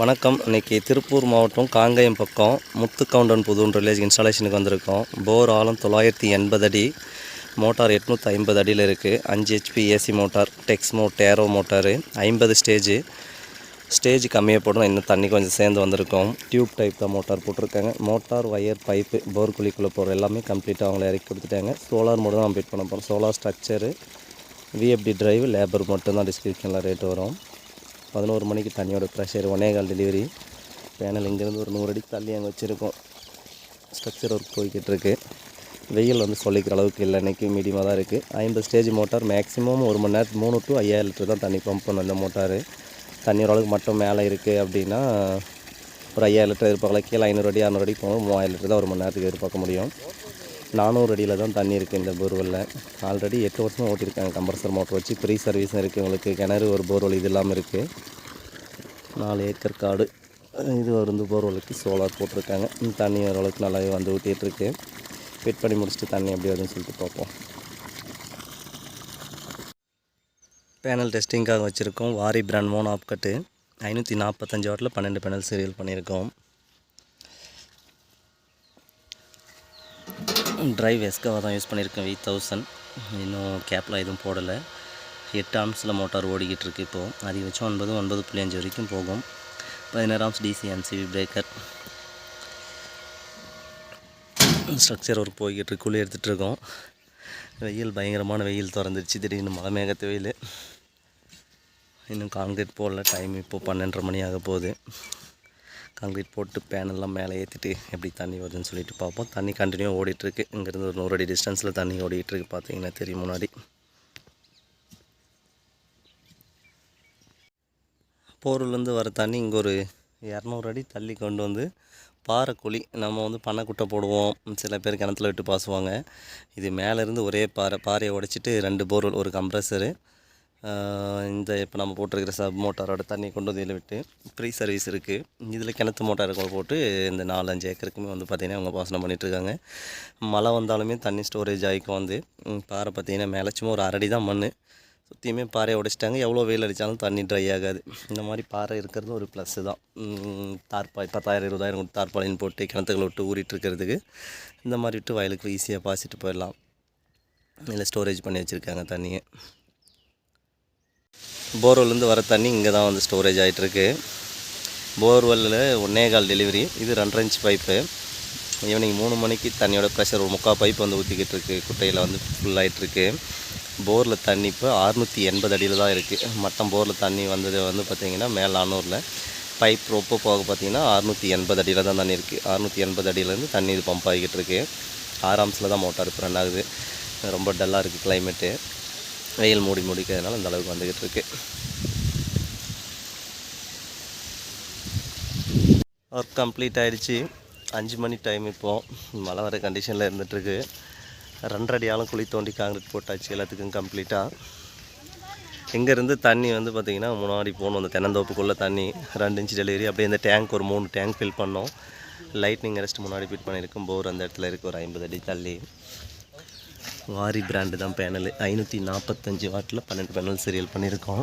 வணக்கம். இன்னைக்கு திருப்பூர் மாவட்டம் காங்கயம் பக்கம் முத்துக்கவுண்டன் புதூர் வில்லேஜ் இன்ஸ்டாலேஷனுக்கு வந்திருக்கோம். போர் ஆழம் தொள்ளாயிரத்தி எண்பது அடி. மோட்டார் எட்நூற்றி ஐம்பது அடியில் இருக்குது அஞ்சு HP AC motor Texmo Taro motor. ஐம்பது ஸ்டேஜு ஸ்டேஜ் கம்மியாக போடும் இன்னும் தண்ணி கொஞ்சம் சேர்ந்து வந்திருக்கோம். டியூப் டைப் தான் மோட்டார் போட்டிருக்காங்க. மோட்டார் ஒயர் பைப்பு போர் குழிக்குள்ளே போகிற எல்லாமே கம்ப்ளீட்டாக அவங்கள இறக்கி கொடுத்துட்டாங்க. சோலார் மட்டும் தான் அப்டேட் பண்ண போகிறோம் solar structure VFD drive labour மட்டும்தான் டிஸ்கிரிப்ஷனில் ரேட் வரும். பதினோரு மணிக்கு தண்ணியோட ப்ரெஷர் ஒன்னே கால் டெலிவரி பேனல் இங்கேருந்து ஒரு நூறு அடி தள்ளி அங்கே வச்சுருக்கோம். ஸ்ட்ரக்சர் ஒர்க் போய்கிட்டு இருக்கு. வெயில் வந்து சொல்லிக்கிற அளவுக்கு இல்லை இன்றைக்கி மீடியமாக தான் இருக்குது ஐம்பது ஸ்டேஜ் மோட்டார் மேக்ஸிமம் ஒரு மணி நேரத்துக்கு மூணு டு ஐயாயிரம் லிட்டர் தான் தண்ணி பம்ப் பண்ணும் இந்த மோட்டார். தண்ணி ஓரளவுக்கு மட்டும் மேலே இருக்குது அப்படின்னா ஒரு ஐயாயிரம் லிட்டர் எதிர்பார்க்கலாம். கீழே ஐநூறு அடி அறநூறு அடி போகும் மூவாயிரம் லிட்டர் தான் ஒரு மணி நேரத்துக்கு எதிர்பார்க்க முடியும். நானூறு அடியில் தான் தண்ணி இருக்குது இந்த போர்வெல்லில் ஆல்ரெடி எட்டு வருஷமாக ஓட்டியிருக்காங்க கம்ப்ரஸர் மோட்டர் வச்சு. ஃப்ரீ சர்வீஸும் இருக்குது உங்களுக்கு. கிணறு ஒரு போர்வெல் இது இல்லாமல் இருக்குது நாலு ஏக்கர் காடு. இது வந்து போர்வெலுக்கு சோலார் போட்டிருக்காங்க. தண்ணி ஓரளவுக்கு நல்லாவே வந்து ஊற்றிட்டுருக்கு ஃபிட் பண்ணி முடிச்சுட்டு தண்ணி எப்படி வருதுன்னு சொல்லிட்டு பார்ப்போம். பேனல் டெஸ்டிங்காக வச்சுருக்கோம். வாரி பிராண்ட் மோன் ஆப்கட்டு. ஐநூற்றி நாற்பத்தஞ்சு வாட்டில் பன்னெண்டு பேனல் சீரியல் பண்ணியிருக்கோம். ட்ரைவ் எஸ்காவாக தான் யூஸ் பண்ணியிருக்கேன் வி தௌசண்ட் இன்னும் கேப்லாம் எதுவும் போடலை. எட்டு ஆம்ஸில் மோட்டார் ஓடிக்கிட்டு இருக்கு இப்போது அதிகபட்சம் ஒன்பது ஒன்பது புள்ளி அஞ்சு வரைக்கும் போகும். பதினாறு amps DC MCB breaker structure work போய்கிட்டு இருக்கு குழி எடுத்துகிட்ருக்கோம் வெயில் பயங்கரமான வெயில் திறந்துருச்சு. திடீர்னு மழை மேகத்து வெயில். இன்னும் கான்கிரீட் போடல டைம் இப்போது பன்னெண்டரை மணி ஆக போகுது கான்க்ரீட் போட்டு பேனெல்லாம் மேலே ஏற்றிட்டு எப்படி தண்ணி வருதுன்னு சொல்லிட்டு பார்ப்போம். தண்ணி கண்டினியூ ஓடிட்டுருக்கு. இங்கேருந்து ஒரு நூறு அடி டிஸ்டன்ஸில் தண்ணி ஓடிட்டுருக்கு பார்த்தீங்கன்னா தெரியும் முன்னாடி. போரூர்லேருந்து வர தண்ணி இங்கே ஒரு இரநூறு அடி தள்ளி கொண்டு வந்து பாறை குழி நம்ம வந்து பண்ணைக்குட்டை போடுவோம். சில பேர் கிணத்துல விட்டு பாசுவாங்க. இது மேலேருந்து ஒரே பாறை பாறையை உடைச்சிட்டு ரெண்டு போர்வெல் ஒரு கம்ப்ரஸரு இந்த இப்போ நம்ம போட்டிருக்கிற சப் மோட்டாரோட தண்ணி கொண்டு வந்து இதில் விட்டு ஃப்ரீ சர்வீஸ் இருக்குது இதில் கிணத்து மோட்டார் கொண்டு போட்டு இந்த நாலஞ்சு ஏக்கருக்குமே வந்து பார்த்திங்கன்னா அவங்க பாசனம் பண்ணிகிட்ருக்காங்க மழை வந்தாலுமே தண்ணி ஸ்டோரேஜ் ஆகிக்கும் வந்து. பாறை பார்த்திங்கன்னா மேலே சும்மா ஒரு அரடி தான் மண் சுற்றியுமே பாறையை உடைச்சிட்டாங்க. எவ்வளோ வெயில் அடித்தாலும் தண்ணி ட்ரை ஆகாது. இந்த மாதிரி பாறை இருக்கிறது ஒரு ப்ளஸ்ஸு தான். தார்பாய் பத்தாயிரம் இருபதாயிரம் கொடுத்து தார்பாலின் போட்டு கிணத்துக்களை விட்டு ஊறிட்டு இருக்கிறதுக்கு இந்த மாதிரி விட்டு வயலுக்கு ஈஸியாக பாய்ச்சிட்டு போயிடலாம். இதில் ஸ்டோரேஜ் பண்ணி வச்சுருக்காங்க தண்ணியை. போர்வெல்லேருந்து வர தண்ணி இங்கே தான் வந்து ஸ்டோரேஜ் ஆகிட்டுருக்கு போர்வெல்லில் ஒன்னே கால் டெலிவரி இது ரெண்டரை இன்ச் பைப்பு ஈவினிங் மூணு மணிக்கு தண்ணியோட ப்ரெஷர் ஒரு முக்கால் பைப் வந்து ஊற்றிக்கிட்டு இருக்கு குட்டையில் வந்து ஃபுல்லாகிட்டுருக்கு போரில் தண்ணி இப்போ அறுநூற்றி எண்பது அடியில் தான் இருக்குது மட்டம் போரில் தண்ணி வந்தது வந்து பார்த்திங்கன்னா மேலே நானூறில் பைப் ரொம்ப போக பார்த்திங்கன்னா அறுநூற்றி எண்பது அடியில் தான் தண்ணி இருக்குது அறுநூற்றி எண்பது அடியிலேருந்து தண்ணி இது பம்ப் ஆகிக்கிட்டு இருக்கு ஆறாம்ஸில் தான் மோட்டார் இப்போ ரன் ஆகுது. ரொம்ப டல்லாக இருக்குது கிளைமேட்டு வெயில் மூடி முடிக்கிறதுனால அந்த அளவுக்கு வந்துக்கிட்டு இருக்கு. ஒர்க் கம்ப்ளீட் ஆகிடுச்சு அஞ்சு மணி டைம் இப்போது மழை வர கண்டிஷனில் இருந்துகிட்ருக்கு ரெண்டரை அடியாலும் குழி தோண்டி காங்கிரீட் போட்டாச்சு எல்லாத்துக்கும் கம்ப்ளீட்டாக இங்கேருந்து தண்ணி வந்து பார்த்திங்கன்னா முன்னாடி போகணும். அந்த தென்னந்தோப்புக்குள்ளே தண்ணி ரெண்டு இன்ச்சு டெலிவரி அப்படியே இந்த டேங்க் ஒரு மூணு டேங்க் ஃபில் பண்ணோம். லைட்னிங் ரெஸ்ட் முன்னாடி ஃபிட் பண்ணியிருக்கோம். போர் அந்த இடத்துல இருக்குது ஒரு ஐம்பது அடி தள்ளி. வாரி பிராண்டு தான் பேனல் ஐநூற்றி நாற்பத்தஞ்சு வாட்டில் பன்னெண்டு பேனல் சீரியல் பண்ணியிருக்கோம்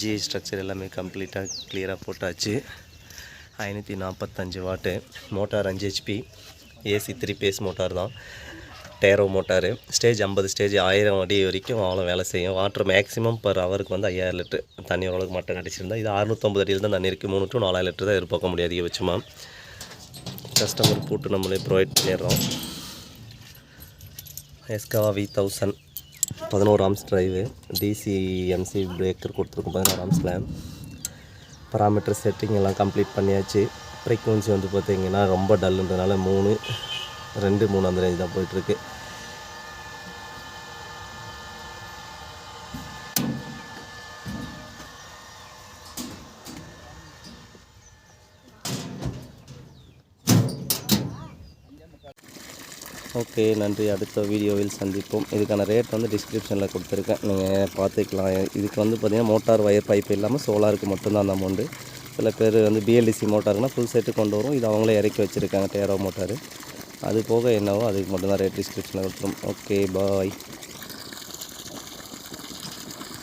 ஜிஐ ஸ்ட்ரக்சர் எல்லாமே கம்ப்ளீட்டாக கிளியராக போட்டாச்சு. ஐநூற்றி நாற்பத்தஞ்சு வாட்டு மோட்டார் அஞ்சு HP AC three phase motor தான். டேரோ மோட்டாரு ஸ்டேஜ் ஐம்பது ஸ்டேஜ் ஆயிரம் அடி வரைக்கும் அவ்வளோ வேலை செய்யும். வாட்டர் மேக்ஸிமம் பர் ஹவருக்கு வந்து ஐயாயிரம் லிட்டர் தண்ணி ஓரளவுக்கு மட்டும் கிடச்சிருந்தா இது அறுநூத்தொம்பது அடியில் தான் தண்ணி இருக்குது மூணு டு நாலாயிரம் லிட்டர் தான் எதிர்பார்க்க முடியாது அதிகபட்சமாக கஸ்டமர் போட்டு நம்மளே ப்ரொவைட் பண்ணிடுறோம். எஸ்கவா வி தௌசண்ட் பதினோரு amps drive DC MC breaker கொடுத்துருக்கோம் பதினோரு ஆம்ஸில் பராமீட்டர் செட்டிங் எல்லாம் கம்ப்ளீட் பண்ணியாச்சு. ஃப்ரீக்வன்சி வந்து பார்த்திங்கன்னா ரொம்ப டல்லுன்றதுனால மூணு ரெண்டு மூணு அந்த ரேஞ்ச் தான் போயிட்டுருக்கு. ஓகே நன்றி. அடுத்த வீடியோவில் சந்திப்போம். இதுக்கான ரேட் வந்து டிஸ்கிரிப்ஷனில் கொடுத்துருக்கேன். நீங்கள் பார்த்துக்கலாம். இதுக்கு வந்து பார்த்திங்கன்னா மோட்டார் ஒயர் பைப் இல்லாமல் சோலாருக்கு மட்டும்தான் அந்த அமௌண்ட்டு சில பேர் வந்து பிஎல்டிசி மோட்டாருனா ஃபுல் செட்டு கொண்டு வரும். இது அவங்களே இறக்கி வச்சுருக்காங்க டேரோ மோட்டார் அது போக என்னவோ அதுக்கு மட்டும்தான் ரேட் டிஸ்கிரிப்ஷனில் கொடுத்துரும். Okay bye